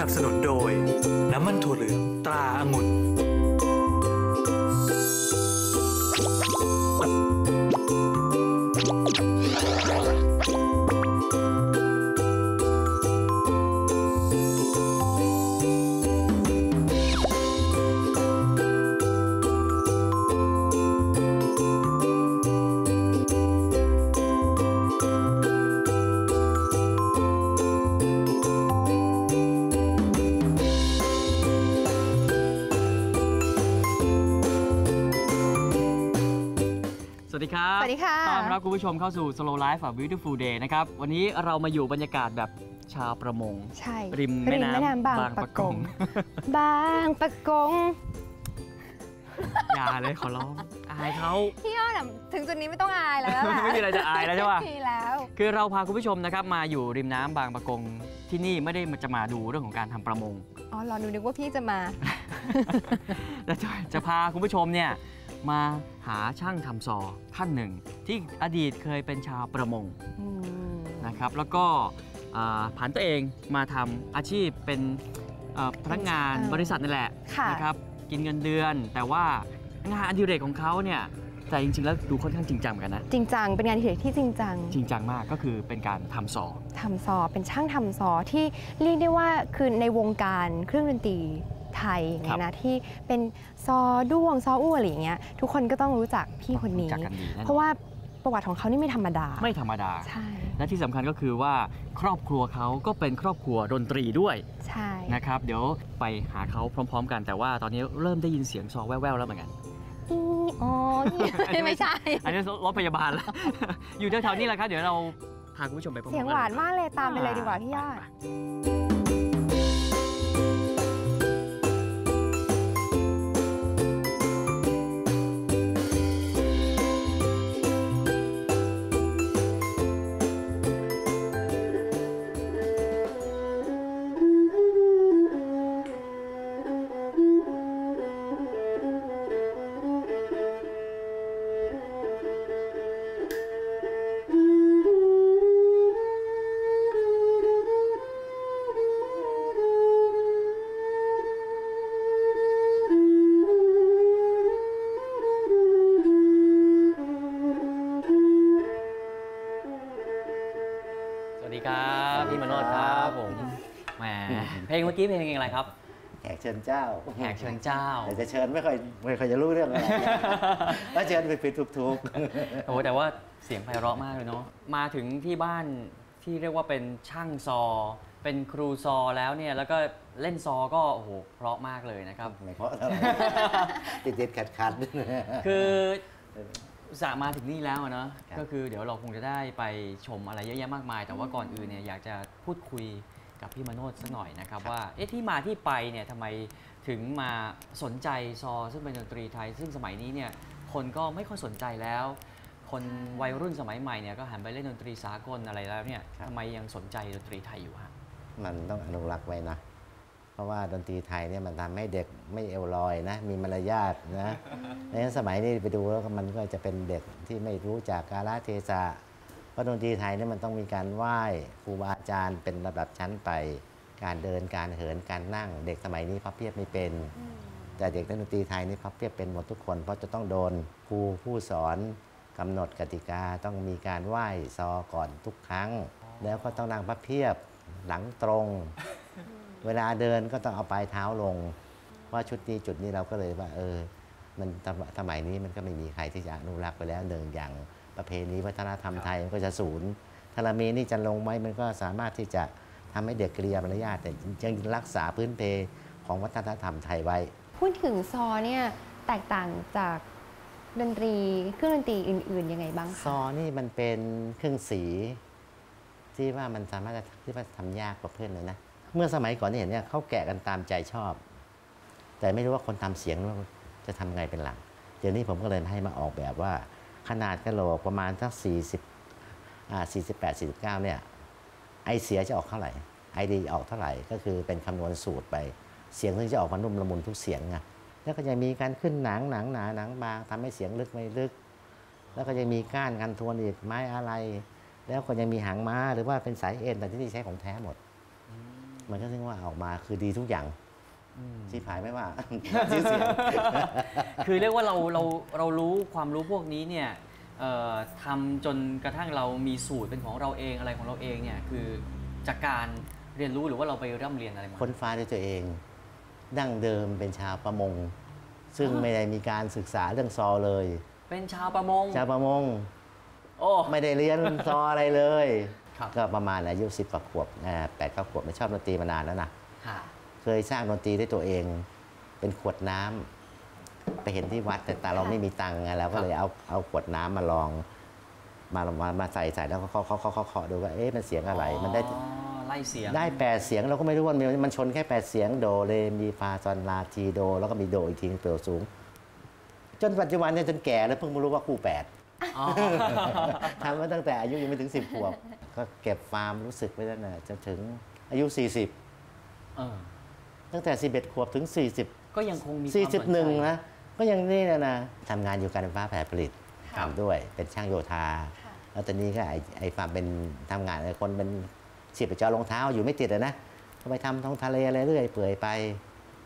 นับสนุนโดย น้ำมันถั่วเหลืองตราองุ่น วัสดีครับ สวัสดีค่ะ ต้อนรับคุณผู้ชมเข้าสู่ Slow Life แบบ Beautiful Day นะครับ วันนี้เรามาอยู่บรรยากาศแบบชาวประมง ใช่ ริมแม่น้ำบางบางปะปะกกงงบางปะกง อย่าเลยขอร้อง อายเขาพี่ยอดอะถึงจุดนี้ไม่ต้องอายแล้วล่ะไม่มีอะไรจะอายแล้วใช่ปะไม่มีแล้ว คือเราพาคุณผู้ชมนะครับมาอยู่ริมน้ำบางปะกงที่นี่ไม่ได้จะมาดูเรื่องของการทำประมง อ๋อรอดูนึกว่าพี่จะมาแต่จะจะพาคุณผู้ชมเนี่ย มาหาช่างทำซอท่านหนึ่ง ที่อดีตเคยเป็นชาวประมงอืมนะครับ แล้วก็อ่าผันตัวเองมาทำอาชีพเป็นเอ่อพนักงานบริษัทนั่นแหละค่ะนะครับกินเงินเดือน แต่ว่างานอดิเรกของเขาเนี่ยแต่จริงๆแล้วดูค่อนข้างจริงจังเหมือนกันนะ จริงจังเป็นงานอดิเรกที่จริงจัง จริงจังมากก็คือเป็นการทำซอทำซอเป็นช่างทำซอที่เรียกได้ว่าคือในวงการเครื่องดนตรี ไทยอย่างเงี้ยนะที่เป็นซอด้วงซออู้อะไรอย่างเงี้ยทุกคนก็ต้องรู้จักพี่คนนี้รู้จักกันดีแน่นอนเพราะว่าประวัติของเขานี่ไม่ธรรมดา ไม่ธรรมดาใช่และที่สำคัญก็คือว่าครอบครัวเขาก็เป็นครอบครัวดนตรีด้วยใช่นะครับ เดี๋ยวไปหาเขาพร้อม ๆ กันแต่ว่าตอนนี้เริ่มได้ยินเสียงซอแว่วๆแล้วเหมือนกันอีอ๋อนี่ไม่ใช่ อันนี้รถพยาบาลแล้วอยู่แถวๆนี้แหละครับเดี๋ยวเราพาคุณผู้ชมไปพร้อมๆเสียงกัหวานมากเลยตามไปเลยดีกว่าพี่ยอด กี้เพลงอะไรครับแขกเชิญเจ้าแขกเชิญเจ้าแต่จะเชิญไม่ค่อยไม่ค่อยจะรู้เรื่องอะไรแล้วเชิญไปผิดทุกโอ้แต่ว่าเสียงไพเราะมากเลยเนาะมาถึงที่บ้านที่เรียกว่าเป็นช่างซอ เป็นครูซอแล้วเนี่ยแล้วก็เล่นซอก็โอ้โหเพราะมากเลยนะครับๆไม่เพราะเท่าไหร่ติดติดขัดขัดคืออุตส่าห์มาถึงนี่แล้วอะเนาะครับก็คือเดี๋ยวเราคงจะได้ไปชมอะไรเยอะแยะมากมาย แต่ว่าก่อนอื่นเนี่ยอยากจะพูดคุย กับพี่มโนดสักหน่อยนะครับว่าเอ๊ะที่มาที่ไปเนี่ยทำไมถึงมาสนใจซอ ซึ่งเป็นดนตรีไทย ซึ่งสมัยนี้เนี่ยคนก็ไม่ค่อยสนใจแล้ว คนวัยรุ่นสมัยใหม่เนี่ยก็หันไปเล่นดนตรีสากลอะไรแล้วเนี่ยทำไมยังสนใจดนตรีไทยอยู่ฮะมันต้องอนุรักษ์ไว้นะเพราะว่าดนตรีไทยเนี่ยมันทำให้เด็กไม่เอวลอยนะมีมารยาทนะในสมัยนี้ไปดูแล้วมันก็จะเป็นเด็กที่ไม่รู้จักกาลเทศะเพ ราะดนตรีไทยเนี่ยมันต้องมีการไหว้ครูบาอาจารย์เป็นระดับชั้นไป การเดินการเหินการนั่ง เด็กสมัยนี้พับเพียบไม่เป็น แต่เด็กนักดนตรีไทยนี่พับเพียบเป็นหมดทุกคน เพราะจะต้องโดนครูผู้สอนกำหนดกติกาต้องมีการไหว้ซอก่อนทุกครั้ง แล้วก็ต้องนั่งพับเพียบหลังตรง เวลาเดินก็ต้องเอาปลายเท้าลงเพราชุดนี้จุดนี้เราก็เลยว่าเออมันสมัยนี้มันก็ไม่มีใครที่จะอนุรักษ์ไปแล้วหนึ่งอย่าง ประเพณีวัฒนธรรมไทยมันก็จะสูญถ้าเรามีนี่จะลงไหมมันก็สามารถที่จะทำให้เด็กกริยามารยาทแต่ยังรักษาพื้นเพของวัฒนธรรมไทยไว้ พูดถึงซอเนี่ยแตกต่างจากดนตรีเครื่องดนตรีอื่นๆยังไงบ้างซคะอนี่มันเป็นเครื่องสี ที่ว่ามันสามารถจะที่ว่าทำยากกว่าเพื่อนเลยนะเมื่อสมัยก่อนที่เห็นเนี่ยเขาแกะกันตามใจชอบ แต่ไม่รู้ว่าคนทำเสียงจะทำไงเป็นหลักเดี๋ยวนี้ผมก็เลยให้มาออกแบบว่า ขนาดกระโหลกประมาณสัก40อ่า48 49เนี่ยไอเสียจะออกเท่าไหร่ไอดีออกเท่าไหร่ ก็คือเป็นคำนวณสูตรไป เสียงถึงจะออกมานุ่มละมุนทุกเสียงไงแล้วก็จะมีการขึ้นหนังหนังหนาหนังบางทำให้เสียงลึกไม่ลึก แล้วก็จะมีก้านกันทวนอีกไม้อะไร แล้วก็ยังมีหางม้าหรือว่าเป็นสายเอ็นแต่ที่นี่ใช้ของแท้หมด มันก็ถึงว่าออกมาคือดีทุกอย่าง อืมที่ผายไม่ว่าชื่อเสียงคือเรียกว่าเราเราเรารู้ความรู้พวกนี้เนี่ยเอ่อทำจนกระทั่งเรามีสูตรเป็นของเราเองอะไรของเราเองเนี่ยคือจากการเรียนรู้หรือว่าเราไปร่ำเรียนอะไรมาค้นฟ้าด้วยตัวเอง ดั้งเดิมเป็นชาวประมง ซึ่งไม่ได้มีการศึกษาเรื่องซอเลย เป็นชาวประมง ชาวประมง โอ้ไม่ได้เรียนซออะไรเลยครับก็ประมาณอายุสิบกว่าขวบแปดเก้าขวบไม่ชอบดนตรีมานานแล้วนะค่ะ เคยสร้างดนตรีด้วยตัวเอง เป็นขวดน้ำไปเห็นที่วัดแต่แต่เราไม่มีตังค์ไงเราก็เลยเอาเอาขวดน้ำมาลอง มามามาใส่ใส่แล้วก็เคาะเคาะเคาะเคาะเคาะดูว่าเอ๊ะมันเสียงอะไรมันได้อ๋อไล่เสียงได้แปดเสียงเราก็ไม่รู้ว่ามันมันชนแค่แปดเสียงโดเรมีฟาซอนลาทีโด แล้วก็มีโดอีกทีนึงเปลวสูง จนปัจจุบันเนี่ยจนแก่แล้วเพิ่งมารู้ว่าคู่แปดอ๋อทำมาตั้งแต่อายุยังไม่ถึง10ขวบ ก็เก็บฟาร์มรู้สึกไว้ตั้งแต่จนถึงอายุ40เออ ตั้งแต่ 11 ขวบถึง 40 ก็ยังคงมีความสนใจ41 นะ ก็ยังนี่นะนะทำงานอยู่การไฟฟ้าแผผลิตค่ะทำด้วยเป็นช่างโยธาค่ะแล้วตอนนี้ก็ไอ้ไอ้ฟาร์มเป็นทำงานไอ้คนเป็นฉีดไปเจอรองเท้าอยู่ไม่ติดอะนะ ก็ไปทำท้องทะเลอะไรเรื่อยเปื่อยไป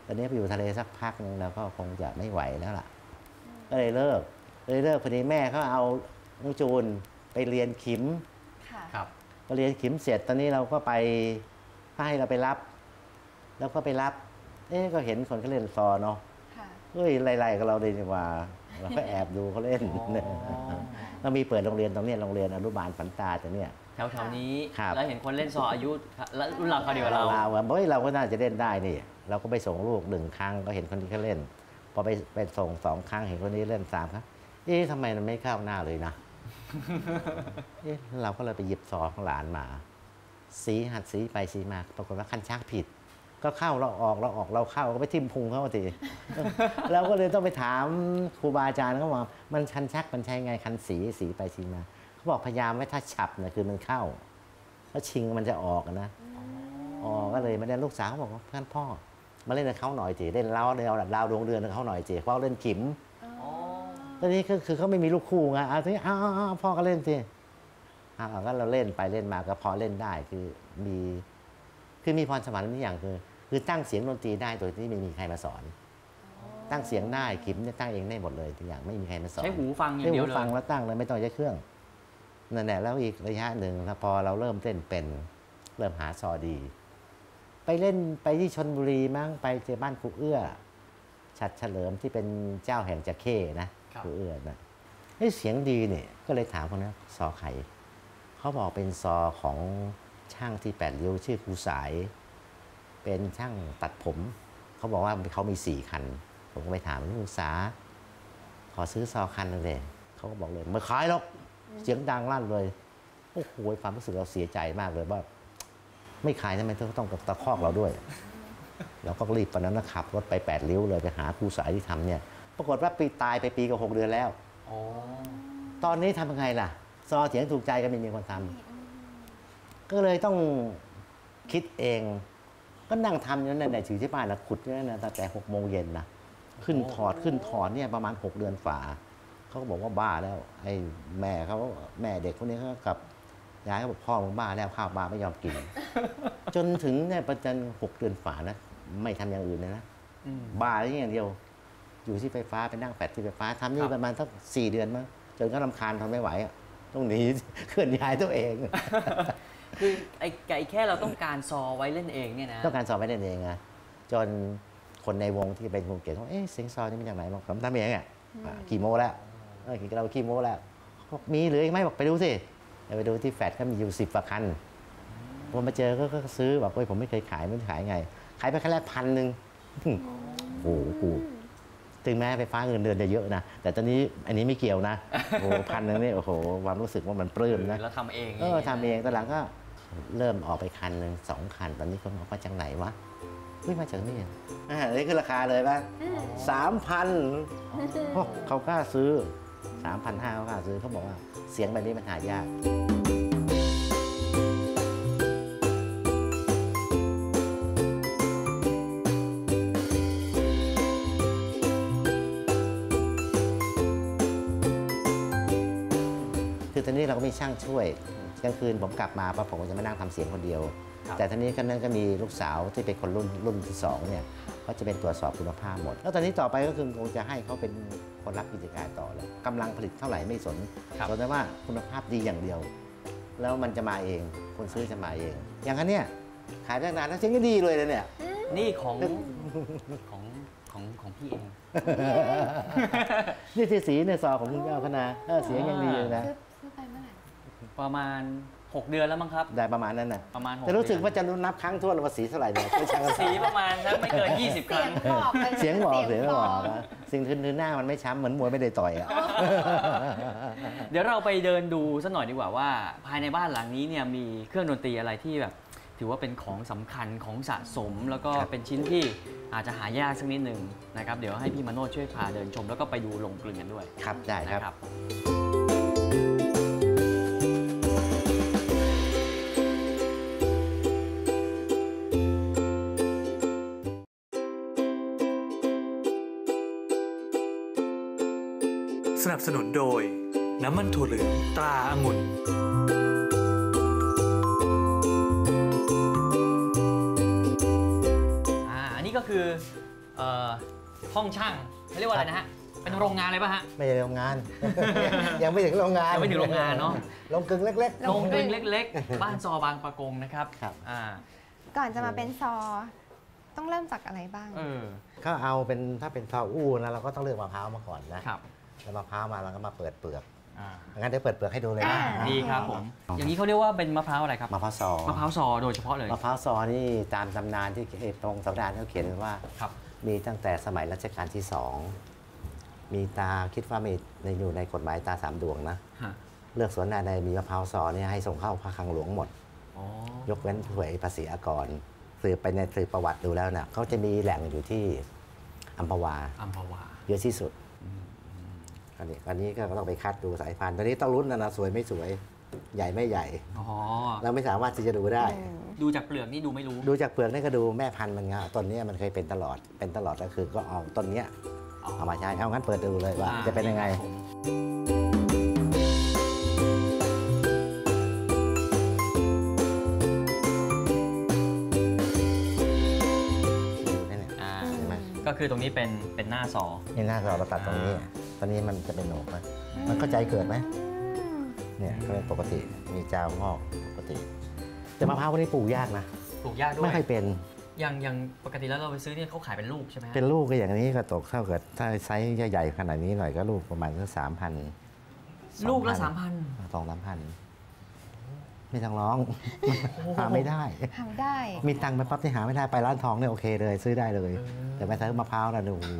ตอนนี้ไปอยู่ทะเลสักพักหนึงแล้วก็คงจะไม่ไหวแล้วล่ะ ก็เลยเลิกเลยเลิกพอดีแม่เขาเอาน้องจูนไปเรียนขิมค่ะครับพอเรียนขิมเสร็จตอนนี้เราก็ไปให้เราไปรับ แล้วก็ไปรับ เอ๊ะก็เห็นคนเขาเล่นซอเนาะค่ะเฮ้ยไล่ๆกับเราเลยนี่หว่าเราก็แอบดูเขาเล่นอ๋อก็มีเปิดโรงเรียนตรงเนี้ยโรงเรียนอนุบาลฝันตาแต่เนี่ยแถวๆนี้ครับแล้วเห็นคนเล่นซออายุและรุ่นราวคราวเดียวกับเราเราว่าเฮ้ยเราก็น่าจะเล่นได้นี่เราก็ไปส่งลูกหนึ่งครั้งก็เห็นคนนี้เขาเล่น พอไปไปส่งสองครั้งเห็นคนนี้เล่นสามครั้งเอ๊ะทำไมมันไม่เข้าหน้าเลยนะเอ๊ะเราก็เลยไปหยิบซอของหลานมา สีหัดสีไปสีมาปรากฏว่าคันชักผิด ก็เข้าเราออกเราออกเราเข้าก็ไปทิ่มพุงเขาทีเราก็เลยต้องไปถามครูบาอาจารย์เขาบอกมันคันชักมันใช้ไงคันสีสีไปสีมาเขาบอกพยายามไว้ถ้าฉับนะคือมันเข้าแล้วชิงมันจะออกนะอ๋อก็เลยมาเล่นลูกสาวเขาบอกว่าท่านพ่อ มาเล่นกับเขาหน่อยจีเล่นเล้าเดียวดาวดวงเดือนกับเขาหน่อยจีเพราะเล่นขิมอ๋อตอนนี้ก็คือเขาไม่มีลูกคู่ไงเอาทีนี้อ้าวอ้าวอ้าวพ่อก็เล่นสิอ้าวก็เราเล่นไปเล่นมาก็พอเล่นได้คือมีคือมีพรสวรรค์นี่อย่างคือ คือตั้งเสียงดนตรีได้โดยที่ไม่มีใครมาสอน ตั้งเสียงได้ขิมเนี่ยตั้งเองได้หมดเลยทุกอย่างไม่มีใครมาสอนใช้หูฟังอย่าใช้งเดีหูยวเลยฟังแล้วตั้งเลยไม่ต้องใช้เครื่องนั่นแหละแล้วอีกระยะหนึ่งแล้วพอเราเริ่มเต้นเป็นเริ่มหาซอดี ไปเล่นไปที่ชนบุรีมั้งไปเจอบ้านครูเอื้อ ชัดเฉลิมที่เป็นเจ้าแห่งจะเข้นะครูเอื้อนะเฮ้ยเสียงดีเนี่ยก็เลยถามคนนั้นซอใครเขาบอกเป็นซอของช่างที่แปดริ้วชื่อครูสาย เป็นช่างตัดผม เขาบอกว่าเขามีสี่คัน ผมก็ไปถามลูกษา ขอซื้อซอคันนึงเลยเขาก็บอกเลยไม่ขายหรอกเสียงดังลั่นเลยโอ้โหความรู้สึกเราเสียใจมากเลยว่า ไม่ขายทำไมต้องตะคอกเราด้วยเราก็รีบตอนนั้นนะขับรถไปแปดริ้วเลยไปหาครูสายที่ทำเนี่ย ปรากฏว่าปีตายไปปีกับหกเดือนแล้วอตอนนี้ทำยังไงล่ะ ซอเถียงถูกใจก็ไม่มีคนทำก็เลยต้องคิดเอง ก็นั่งทำอยู่นั่นแหละถือที่บ้านแล้วขุดอยู่นั่นนะตั้งแต่หกโมงเย็นนะขึ้นถอดขึ้นถอดเนี่ยประมาณหกเดือนฝ่าเขาก็บอกว่าบ้าแล้ว ไอ้แม่เขาแม่เด็กคนนี้เขากับยายเขาบอกพ่อมึงบ้าแล้วข้าวปลาไม่ยอมกิน จนถึงเนี่ยประจันหกเดือนฝ่านะไม่ทำอย่างอื่นเลยนะอืมบ้าอย่างเดียว อยู่ที่ไฟฟ้าไปนั่งแฟดที่ไฟฟ้าทำนี่ครับประมาณสักสี่เดือนมั้งจนก็ลำคาญทนไม่ไหวอะต้องหนีเคลื่อนย้ายตัวเอง คือไอ้ไก่แค่เราต้องการซอไว้เล่นเองเนี่ยนะต้องการสอบไม่ได้เองอะจนคนในวงที่เป็นวงเก่งเขาเอ๊ะเสียงซอนี่มาจากไหนบอกผมทำเองอะอะกี่โมแล้วเออกี่เรากี่โมแล้วเขาบอกมีหรือไม่บอกไปดูสิไปดูที่แฟดก็มีอยู่สิบกว่าคันพอมาเจอก็ก็ซื้อบอกเฮ้ยผมไม่เคยขายไม่รู้ขายไง ขายไปแค่แรกพันหนึ่งโอ้โหกูถึงแม้ไฟฟ้าเงินเดือนจะเยอะนะ แต่ตอนนี้อันนี้ไม่เกี่ยวนะ โอ้พันหนึงนี่โอ้โหความรู้สึกว่ามันปลื้มนะเราทำเองเออทำเองตอนหลังก็ เริ่มออกไปคันหนึ่งสองคัน ตอนนี้คนบอกมาจากไหนวะเฮ้ยมาจากนี่อ่าอันนี้คือราคาเลยป่ะสามพันเขากล้าซื้อสามพันห้าเขากล้าซื้อเขาบอกว่าเสียงแบบนี้มันหายากคือตอนนี้เราก็มีช่างช่วยเช่น กลางคืนผมกลับมาปั๊บผมก็จะมานั่งทำเสียงคนเดียวครับแต่ทีนี้ก็นั่นก็มีลูกสาวที่เป็นคนรุ่นรุ่นที่สองเนี่ยก็จะเป็นตรวจสอบคุณภาพหมด แล้วตอนนี้ต่อไปก็คือคงจะให้เขาเป็นคนรับกิจการต่อเลยกำลังผลิตเท่าไหร่ไม่สนครับสนแต่ว่าคุณภาพดีอย่างเดียว แล้วมันจะมาเองคนซื้อจะมาเอง อย่างนั้นเนี่ยขายได้นานแล้วเสียงก็ดีเลยนะเนี่ยนี่ของของของของพี่เอง นี่ที่สีในซอของคุณเจ้าคณะเออเสียงยังดีเลยนะ ประมาณ 6 เดือนแล้วมั้งครับ ได้ประมาณนั้นนะประมาณหกแต่รู้สึกเดือนว่าจะรู้นับครั้งทั่วนว่าสีเท่าไหร่เนี่ยไม่ใช่สีประมาณสักไม่เกิน 20คเสียรั้งงบอกไปเสียงบอกเสียงบอกนะสิ่งทืนๆหน้ามันไม่ช้ำเหมือนมวยไม่ได้ต่อยอะเดี๋ยวเราไปเดินดูสักหน่อยดีกว่าว่า ภายในบ้านหลังนี้เนี่ยมีเครื่องดนตรีอะไรที่แบบ ถือว่าเป็นของสำคัญของสะสม แล้วก็ครับเป็นชิ้นที่อาจจะหายากสักนิดหนึ่งนะครับเดี๋ยวให้พี่มาโนดช่วยพาเดินชม แล้วก็ไปดูลงกลึงกันด้วยครับได้ครับ สนับสนุนโดย น้ำมันถั่วเหลืองตราองุ่นอ่าอันนี้ก็คือเอ่อห้องช่างเขาเรียกว่าอะไรนะฮะ เป็นโรงงานอะไรป่ะฮะ ไม่ใช่โรงงาน ยังไม่ถึงโรงงานยังไม่ถึงโรงงานเนอะ ลงกึ่งเล็ก โรงกลึงเล็กๆ บ้านซอบางปะกงนะครับครับ อ่าก่อนจะมาเป็นซอ ต้องเริ่มจากอะไรบ้าง เออ ๆ ก็เอาเป็นถ้าเป็นซออู้นะเราก็ต้องเลือกมะพร้าวมาก่อนนะครับ แล้วมะพร้าวมาเราก็มาเปิดเปลือกอ่างั้นเดี๋ยวเปิดเปลือกให้ดูเลยนะอ่า ดีครับผม อย่างนี้เขาเรียกว่าเป็นมะพร้าวอะไรครับ มะพร้าวซอมะพร้าวซอโดยเฉพาะเลย มะพร้าวซอนี่ตามตำนานที่ตรงสำนานเขาเขียนไว้ว่า ครับ มีตั้งแต่สมัยรัชกาลที่สอง มีตาคิดว่ามีในอยู่ในกฎหมายตาสามดวงนะ ฮะ เลือกสวนนาใดมีมะพร้าวซอเนี่ยให้ส่งเข้าพระคลังหลวงหมด อ๋อ ยกเว้นหวยภาษีอากร สืบไปในสืบประวัติดูแล้วนะเขาจะมีแหล่งอยู่ที่อัมพวา อัมพวา เยอะที่สุด อันนี้อันนี้ก็ต้องไปคัดดูสายพันธุ์ตอนนี้ต้องลุ้นนะนะสวยไม่สวยใหญ่ไม่ใหญ่ อ๋อ เราไม่สามารถที่จะดูได้ ดูจากเปลือกนี่ดูไม่รู้ ดูจากเปลือกนี่ก็ดูแม่พันธุ์มันไงต้นเนี้ยมันเคยเป็นตลอด เป็นตลอดก็คือก็เอาต้นเนี้ยเอามาใช้เอางั้นเปิดดูเลยว่าอ่าจะเป็นยังไงครับผมดูได้เนี่ยอ่าเห็นไหมก็คือตรงนี้เป็นเป็นหน้าซอนี่หน้าเราตัดตรงนี้อ่า ตอนนี้มันจะเป็นโหนกไหมมันเข้าใจเกิดไหมเนี่ยก็เป็นปกติมีเจ้างอกปกติ แต่มะพร้าวพวกนี้ปลูกยากนะปลูกยากด้วไม่ยค่อยเป็นอย่างอย่างปกติแล้วเราไปซื้อเนี่ยเขาขายเป็นลูกใช่ไหมฮะเป็นลูกก็อย่างนี้ก็ตกเท่ากับถ้าไซส์ใหญ่ๆขนาดนี้หน่อยก็ลูกประมาณสักสามพันลูกละสามพันสองสามพันไม่ต้องร้องหาไม่ได้ทำได้ มีตังค์ไปปั๊บที่หาไม่ได้ไปร้านทองเนี่ยโอเคเลย ซื้อได้เลยเออแต่ไปซื้อมะพร้าวนะโอ้โห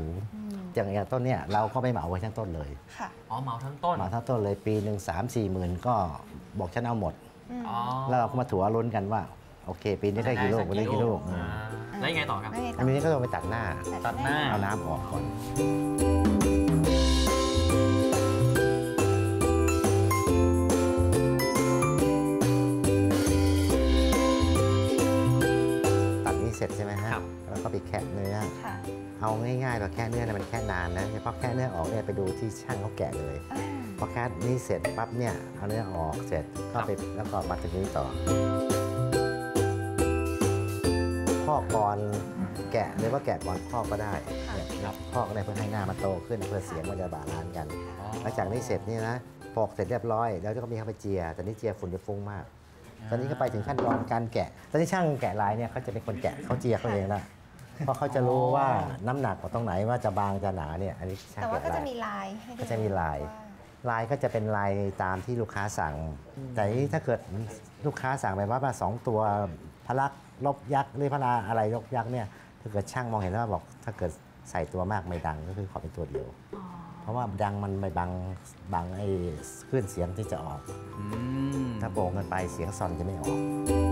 อย่างอย่างต้นเนี่ยเราก็ไม่เหมาไว้ทั้งต้นเลยค่ะอ๋อเหมาทั้งต้นเหมาทั้งต้นเลยปีหนึ่งสามสี่หมื่นก็บอกฉันเอาหมดอ๋อแล้วเราก็มาถัวลุ้นกันว่าโอเค ปีนี้ได้กี่ลูกวันนี้กี่ลูกอ่าแล้วยังไงต่อครับไม่ได้อันนี้ก็ต้องไปตัดหน้าตัดหน้าเอาน้ำออกก่อนตัดนี้เสร็จใช่ไหมฮะ ง่ายๆเราแค่เนื้อเนี่ยมันแค่นานนะเพราะแค่เนื้อออกเนี่ยไปดูที่ช่างเขาแกะเลยอ่าพอแค่นี้เสร็จปั๊บเนี่ยเอาเนื้อออกเสร็จก็ไปแล้วก็มาตรงนี้ต่อพอกก่อนแกะหรือว่าแกะก่อนพอกก็ได้เนี่ยครับพอกก็ได้เพื่อให้หน้ามันโตขึ้นเพื่อเสียงมันจะบาลานซ์กันหลังจากนี้เสร็จนี่นะปอกเสร็จเรียบร้อยแล้วก็มีเข้าไปเจียแต่นี่เจียฝุ่นจะฟุ้งมาก ตอนนี้ก็ไปถึงขั้นตอนการแกะ ตอนนี้ช่างแกะลายเนี่ยเขาจะเป็นคนแกะเขาเจียเขาเองละ เพราะเขาจะรู้ว่าน้ำหนักของตรงไหนว่าจะบางจะหนาเนี่ยอันนี้ช่างแต่ว่าแกะก็ลาจะยมีลายให้ดูก็จะมีลายว่ลายก็จะเป็นลายตามที่ลูกค้าสั่ง แต่นี่ถ้าเกิดลูกค้าสั่งไปว่าว่าสองตัวพลักลบยักษ์หรือพลาอะไรลบยักษ์เนี่ยถ้าเกิดช่างมองเห็นแล้วบอก ถ้าเกิดใส่ตัวมากไม่ดังก็คือขอเป็นตัวเดียวอ๋อเพราะว่าดังมันไปบังบังไอ้คลื่นเสียงที่จะออกอืมถ้าโปร่งเกันไปเสียงซอนจะไม่ออก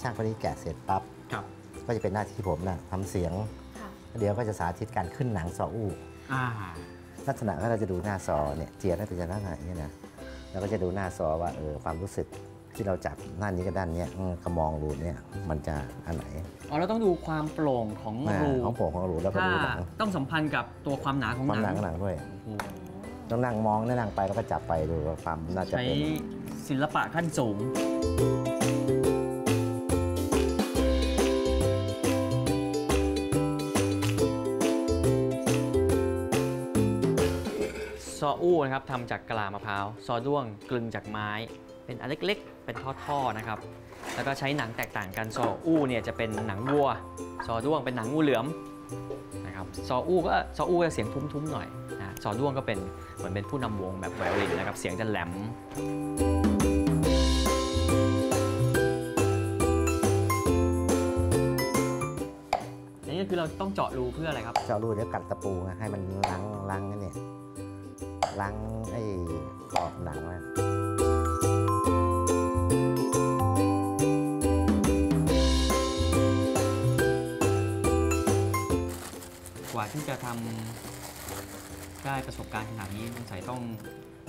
ช่างคนนี้แกะเสร็จปั๊บครับก็จะเป็นหน้าที่ผมนะทำเสียงค่ะเดี๋ยวก็จะสาธิตการขึ้นหนังซออู้อ่าลักษณะก็เราจะดูหน้าซอเนี่ยเจียได้เป็นลักษณะอย่างนี้ยนะแล้วก็จะดูหน้าซอว่าเออความรู้สึกที่เราจับด้านนี้กับด้านเนี้ยอืมก็มองรูเนี่ยมันจะอันไหนอ๋อเราต้องดูความโปร่งของอ่ารูของโปร่งของรูแล้วก็ถ้าดูหนังต้องสัมพันธ์กับตัวความหนาของความหหนันังงหนังด้วยโอ้โหต้องนั่งมองนั่งไปแล้วก็จับไปดูว่าความน่าจะใช้เป็นศิลปะขั้นสูง ออู้นะครับทำจากกะลามะพร้าว ซอด้วงกลึงจากไม้ เป็นอันเล็กๆ เป็นท่อๆนะครับ แล้วก็ใช้หนังแตกต่างกัน ซออู้เนี่ยจะเป็นหนังวัว ซอด้วงเป็นหนังงูเหลือมนะครับ ซออู้ก็ซออู้จะเสียงทุ้มๆหน่อยนะซอด้วงก็เป็นเหมือนเป็นผู้นำวงแบบไวโอลินนะครับ เสียงจะแหลมนนี้ก็คือเราต้องเจาะรูเพื่ออะไรครับ เจาะรูเดี๋ยวกัดตะปูให้มันล้างล้างไอ้เนี่ย ล้างไอ้ขอบหนังนะกว่าที่จะทำได้ประสบการณ์ขนาดนี้สงสัยต้อง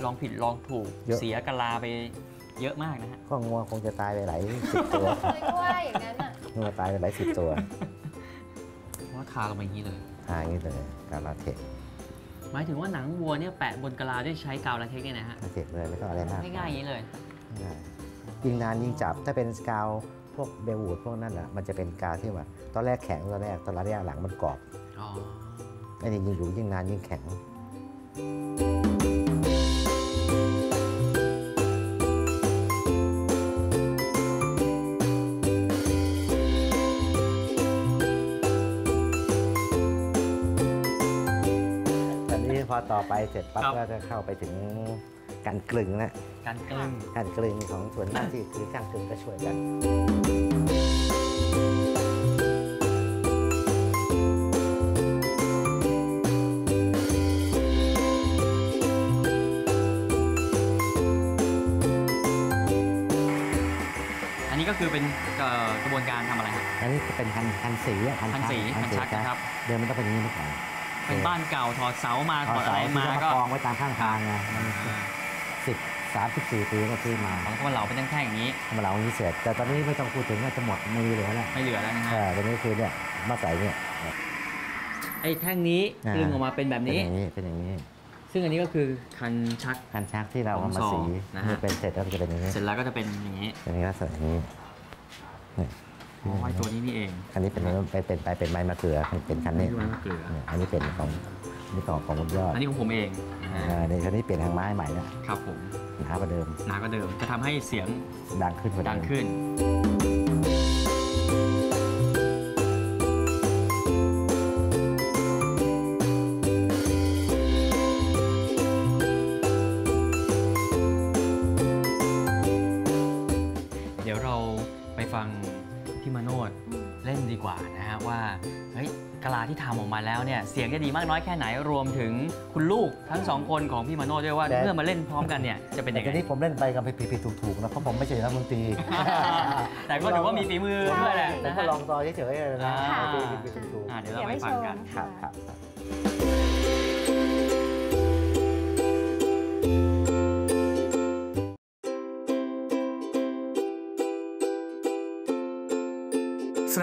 ลองผิดลองถูกเสียกะลาไปเยอะมากนะฮะก็งัวคงจะตายไปหลายสิบตัวเลยด้วยอย่างนั้นอะงัวตายไปหลายสิบตัวเพราะว่าทาลงมาอย่างนี้เลยทางนี้เลยการลาเทค หมายถึงว่าหนังวัวเนี่ยแปะบนกะลาด้วยใช้กาวลาเทคเนี่ยนะฮะลาเทคเลยไม่ต้องอะไรมากง่ายๆอย่างนี้เลยง่ายยิงนานยิงจับถ้าเป็นกาวพวกเบลวูดพวกนั้นอะมันจะเป็นกาวที่ว่าตอนแรกแข็งตอนแรกตอนระยะหลังมันกรอบอ๋อไอ้นี่ยิงอยู่ยิ่งนานยิ่งแข็ง อนนี้พอต่อไปเสร็จปั๊บก็จะเข้าไปถึงการกลึงแล้วการกลึงการกลึงของส่วนหน้าที่คือช่างกลึงก็ช่วยกันอันนี้ก็คือเป็นเอ่อกระบวนการทำอะไรฮะอันนี้เป็นพันพันสีอะพันพันสีชักพันชักนะครับ เดิมมันต้องเป็นอย่างนี้เมื่อก่อน เป็นบ้านเก่าถอดเสามาถอดอะไรมาก็ก็กองไว้ตามข้างทางไงมันอ่าสิบสามสิบสี่ปีก็ซื้อมาของคนเหลาเป็นแท่งๆอย่างนี้ทำมาเหลาอย่างนี้เสร็จ แต่ตอนนี้ไม่ต้องพูดถึงว่าจะหมดมือเหลือแล้วไม่เหลือแล้วนะเอฮะอตอนนี้คือเนี่ยมาใส่เนี่ยไอ้แท่งนี้อ่ากลึงออกมาเป็นแบบเป็นนี้อย่างนี้เป็นอย่างนี้ ซึ่งอันนี้ก็คือคันชักคันชักที่เราเอามาสีของซองนะฮะนี่เป็นเสร็จแล้วมันจะเป็นอย่างนี้เสร็จแล้วก็จะเป็นอย่างนี้เป็นอย่างนี้ลักษณะอย่างนี้เนี่ย อ๋อไอ้ตัวนี้นี่เองอันนี้เป็นเป็นเป็นไปเป็นไม้มะเขือเป็นคันนี้ไม้มะเขือเนี่ยอันนี้เป็นของอันนี่ของของคุณยอด อันนี้ของผมเองนะอ่าฮะในคันนี้เปลี่ยนทางไม้ใหม่แล้ว ครับผม หนากว่าเดิม หนากว่าเดิม จะทำให้เสียงดังขึ้นกว่าเดังขึ้น นดีกว่านะฮะว่าเฮ้ยกะลาที่ทำออกมาแล้วเนี่ยเสียงจะดีมากน้อยแค่ไหนรวมถึงคุณลูกทั้งสองคนของพี่มาโนดด้วยว่าแต่ เมื่อมาเล่นพร้อมกันเนี่ยจะเป็นแต่ยังทีไงนี้ผมเล่นไปกับผิดๆถูกๆนะเพราะผมไม่ใช่นักดนตรีแต่ก็ถือว่ามีฝีมือด้วยแหละผมนะก็ฮะ ลองซอยเฉยๆเลยนะอ่า ผิดๆถูกอ่าเดี๋ยวเดี๋เรายวไปไปชฟังมกันๆครับครับ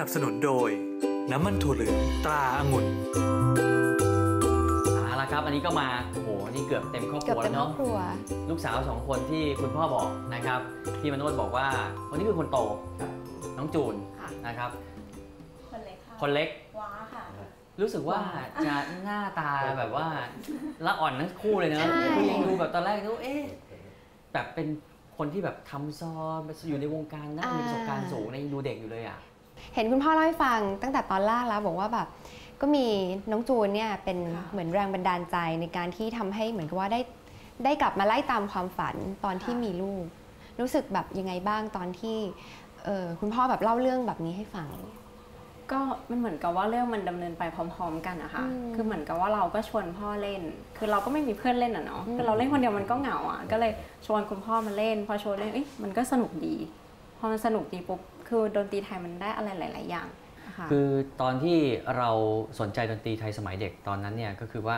นับสนุนโดย น้ำมันถั่วเหลืองตราองุ่นเอาละครับ อันนี้ก็มาโอ้โหนี่เกือบเต็มครอบคเกือบรัวเต็แล้มวครอบเนาะครัว ลูกสาวสองคนที่คุณพ่อบอกนะครับพี่มโนดบอกว่าคนนี้คือคนโตน้องจูนค่ะ นะครับ คนเล็กค่ะคนเล็กว้าค่ะ รู้สึกว่าจะหน้าตาแบบว่าละอ่อนทั้งคู่เลยนะใช่คือยังดูแบบตอนแรกดูเอ๊ะแบบเป็นคนที่แบบทำซออยู่ในวงการน่ามีประสบการณ์สูงในะยังดูเด็กอยู่เลยอะ เห็นคุณพ่อเล่าให้ฟังตั้งแต่ตอนแรกแล้วบอกว่าแบบก็มีน้องจูนเนี่ยเป็นค่ะเหมือนแรงบันดาลใจในการที่ทำให้เหมือนกับว่าได้ได้กลับมาไล่ตามความฝันตอนที่มีลูก รู้สึกแบบยังไงบ้างตอนที่เอ่อคุณพ่อแบบเล่าเรื่องแบบนี้ให้ฟัง ก็มันเหมือนกับว่าเรื่องมันดำเนินไปพร้อม ๆ กันนะคะอืมคือเหมือนกับว่าเราก็ชวนพ่อเล่น คือเราก็ไม่มีเพื่อนเล่นอะเนาะคือเราเล่นคนเดียวมันก็เหงาอะก็เลยชวนคุณพ่อมาเล่น พอชวนเล่นเอ๊ะมันก็สนุกดี พอมันสนุกดีปุ๊บ คือดนตรีไทยมันได้อะไรหลาย ๆ อย่างค่ะคือตอนที่เราสนใจดนตรีไทยสมัยเด็กตอนนั้นเนี่ยก็คือว่า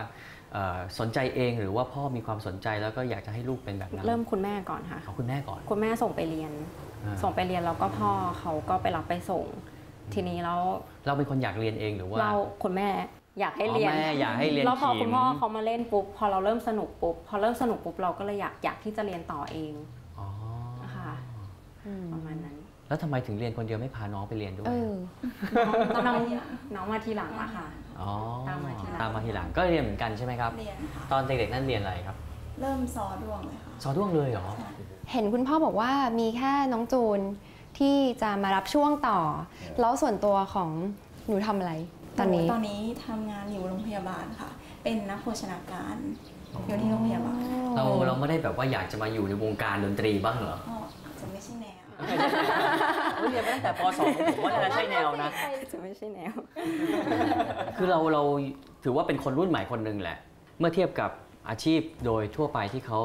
เอ่อสนใจเองหรือว่าพ่อมีความสนใจแล้วก็อยากจะให้ลูกเป็นแบบนั้นเริ่มคุณแม่ก่อนค่ะเอาคุณแม่ก่อน คุณแม่ส่งไปเรียนอ่าส่งไปเรียนแล้วก็พ่อเขาก็ไปรับไปส่ง ทีนี้แล้วเราเป็นคนอยากเรียนเองหรือว่าเราคุณแม่อยากให้เรียนอ๋อแม่อยากให้เรียนแล้วพอขี่คุณพ่อเขามาเล่นปุ๊บพอเราเริ่มสนุกปุ๊บพอเริ่มสนุกปุ๊บเราก็เลยอยากอยากที่จะเรียนต่อเองอ๋อค่ะประมาณนั้น แล้วทำไมถึงเรียนคนเดียวไม่พาน้องไปเรียนด้วยเออน้องน้องน้องมาทีหลังอะค่ะอ๋อตามมาทีหลังตามมาทีหลังก็เรียนเหมือนกันใช่ไหมครับเรียนค่ะตอนเด็กๆนั่นเรียนอะไรครับ เริ่มซอดวงเลยค่ะสอด้วงเลยเหรอเห็นคุณพ่อบอกว่ามีแค่น้องจูนที่จะมารับช่วงต่อ แล้วส่วนตัวของหนูทำอะไร ตอนนี้ตอนนี้ทำงานอยู่โรงพยาบาลค่ะ เป็นนักโภชนาการอยู่ที่โรงพยาบาลเราเราไม่ได้แบบว่าอยากจะมาอยู่ในวงการดนตรีบ้างเหรอก็อาจจะไม่ใช่แนว เรียนมาตั้งแต่ป .2 ผมว่าน่าจะใช่แนวนะจะไม่ใช่แนว คือเราเราถือว่าเป็นคนรุ่นใหม่คนหนึ่งแหละ เมื่อเทียบกับอาชีพโดยทั่วไปที่เขา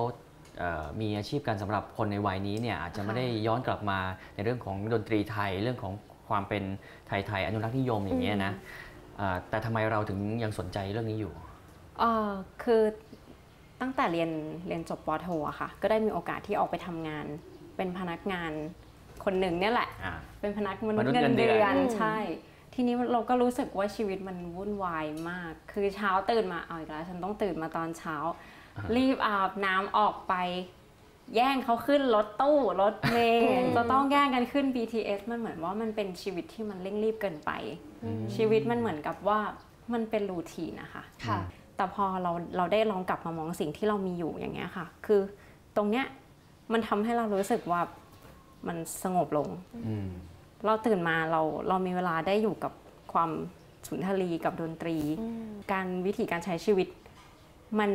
เอ่อมีอาชีพกันสำหรับคนในวัยนี้เนี่ยอาจจะไม่ได้ย้อนกลับมาในเรื่องของดนตรีไทยเรื่องของความเป็นไทยๆอนุรักษ์นิยมอย่างเงี้ยนะอ่าแต่ทำไมเราถึงยังสนใจเรื่องนี้อยู่ เออคือตั้งแต่เรียนเรียนจบปอโทอะค่ะ ก็ได้มีโอกาสที่ออกไปทมงาน เป็นพนักงานคนหนึ่งเนี่ยแหละอ่าเป็นพนักมนุษมนุษย์ย์เงินเงินเดืเดืออนนใช่ ทีนี้เราก็รู้สึกว่าชีวิตมันวุ่นวายมาก คือเช้าตื่นมาเอาอีกแล้วฉันต้องตื่นมาตอนเช้าอ่ารีบอาบน้ำออกไป แย่งเขาขึ้นรถตู้รถเมล์จะต้องแย่งกันขึ้น BTS มันเหมือนว่ามันเป็นชีวิตที่มันเร่งรีบเกินไป ชีวิตมันเหมือนกับว่ามันเป็นรูทีนนะคะค่ะแต่พอเราเราได้ลองกลับมามองสิ่งที่เรามีอยู่อย่างเงี้ยค่ะ คือตรงเนี้ย มันทำให้เรารู้สึกว่ามันสงบลงอืมเราตื่นมาเราเรามีเวลาได้อยู่กับความสุนทรีกับดนตรี การวิธีการใช้ชีวิต มัน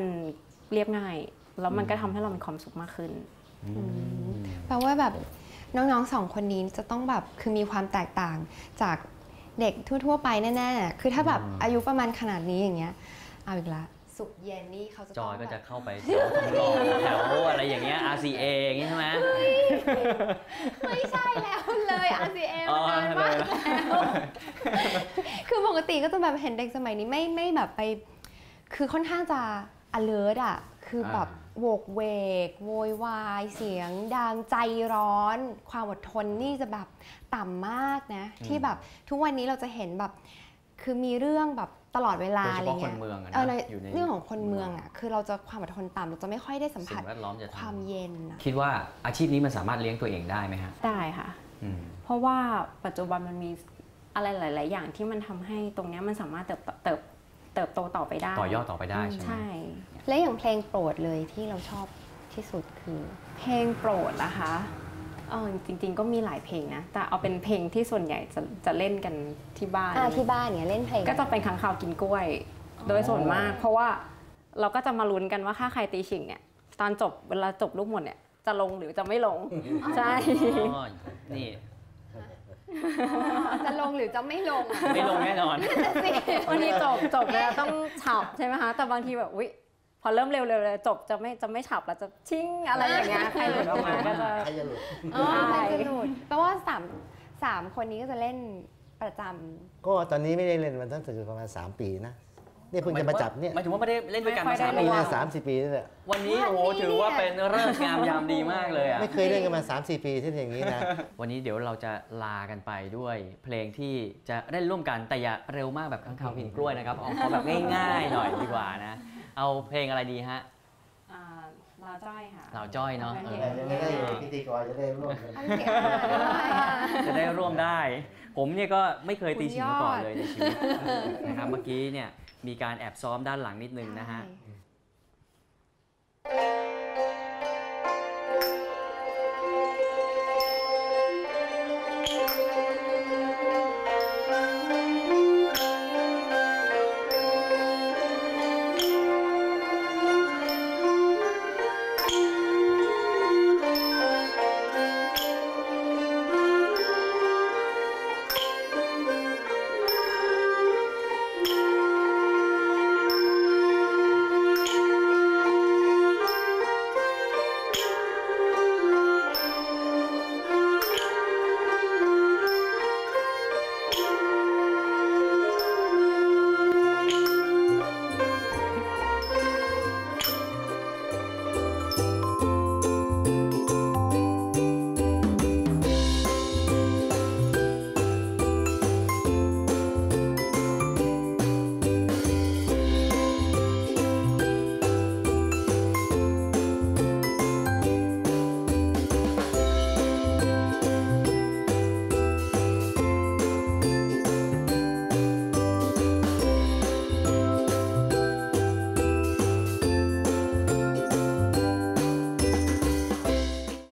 เรียบง่าย แล้วมันก็ทำให้เรามีความสุขมากขึ้นแปลว่าแบบน้องๆสองคนนี้จะต้องแบบคือมีความแตกต่างจากเด็กทั่ว ๆ ไปแน่ๆ คือถ้าแบบอายุประมาณขนาดนี้อย่างเงี้ย เอาอีกละ สุกร์เย็นนี่เขาจะจต้อองยก็จะแบบเข้าไปแถวทองหล่อแถวอะไรอย่างเงี้ย RCA อย่างงี้ใช่ไหมไม่ใช่แล้วเลย RCA อ๋อมานานมากเลยแล้วคือปกติก็จะแบบเห็นเด็กสมัยนี้ไม่ไม่แบบไป คือค่อนข้างจะ alert อะคือแบบโวกเวก โวยวาย เสียงดังใจร้อน ความอดทนนี่จะแบบต่ำมากนะ ที่แบบทุกวันนี้เราจะเห็นแบบ คือมีเรื่องแบบ ตลอดเวลาโดยเฉอะไรพาะคเงี้นยเมืองอะเออนะในอยู่ในเรื่องของคนเมืองอะคือเราจะความอดทนต่ำเราจะไม่ค่อยได้สัมผัสิ่สงแวดล้อมจะทความเย็นอะำคิดว่าอาชีพนี้มันสามารถเลี้ยงตัวเองได้ไหมฮะได้ค่ะอืมเพราะว่าปัจจุบันมันมีอะไรหลาย ๆ อย่างที่มันทำให้ตรงเนี้ยมันสามารถเติบโตเติบเติบโตต่อไปได้ ต่อยอดต่อไปได้ใช่ไหมใช่ และอย่างเพลงโปรดเลยที่เราชอบที่สุดคือ เพลงโปรดนะคะ เออจริง ๆ ก็มีหลายเพลงนะ แต่เอาเป็นเพลงที่ส่วนใหญ่จะจะเล่นกันที่บ้านอ่าที่บ้านเนี่ยเล่นเพลง ก็จะเป็นขังข่าวกินกล้วย โดยส่วนมาก เพราะว่าเราก็จะมาลุ้นกันว่าถ้าใครตีชิงเนี่ย ตอนจบเวลาจบลูกหมดเนี่ยจะลงหรือจะไม่ลง ใช่อ๋อนี่จะลงหรือจะไม่ลงอะไม่ลงแน่นอนบางทีจบจบแล้วต้องฉับใช่ไหมคะ แต่บางทีแบบอุ๊ยพ อเริ่มเร็วๆเลยจบจะไม่จะไม่ฉับแล้วจะชิ่งอะไรอย่างเงี้ยใครหลุดออกมาก็จะใครจะหลุดอ๋อใช่เพลงสนุกแปลว่าสามสามคนนี้ก็จะเล่นประจก็ตอนนี้ไม่ได้เล่นมันตั้งแต่ประมาณ 3 ปีนะนี่เพิ่งจะมาจับเนี่ยหมายถึงว่าไม่ได้เล่นด้วยกันไม่มาค่อยได้สามปีปีละสามสี่ปีนี่แหละวันนี้โอ้โหถือว่าเป็นเรื่องงามยามดีมากเลยอะไม่เคยเล่นกันมา 3 4 ปีที่อย่างนี้นะวันนี้เดี๋ยวเราจะลากันไปด้วย เพลงที่จะเล่นร่วมกันแต่อย่าเร็วมากแบบข้างข่าวกินกล้วยนะครับเอาเอาแบบง่ายๆหน่อยดีกว่านะ เอาเพลงอะไรดีฮะอ่าลาจ้อยค่ะ เหล่าจ้อยเนาะเออ จะได้พิธีกรจะได้ร่วมกันำเอาเสียงมาด้วยจะได้ร่วมได้ ผมเนี่ยก็ไม่เคยตีชิงมาก่อนสุดยอดเลยในชีวิตนะครับ เมื่อกี้เนี่ยมีการแอบซ้อมด้านหลังนิดนึงนะฮะ ใช่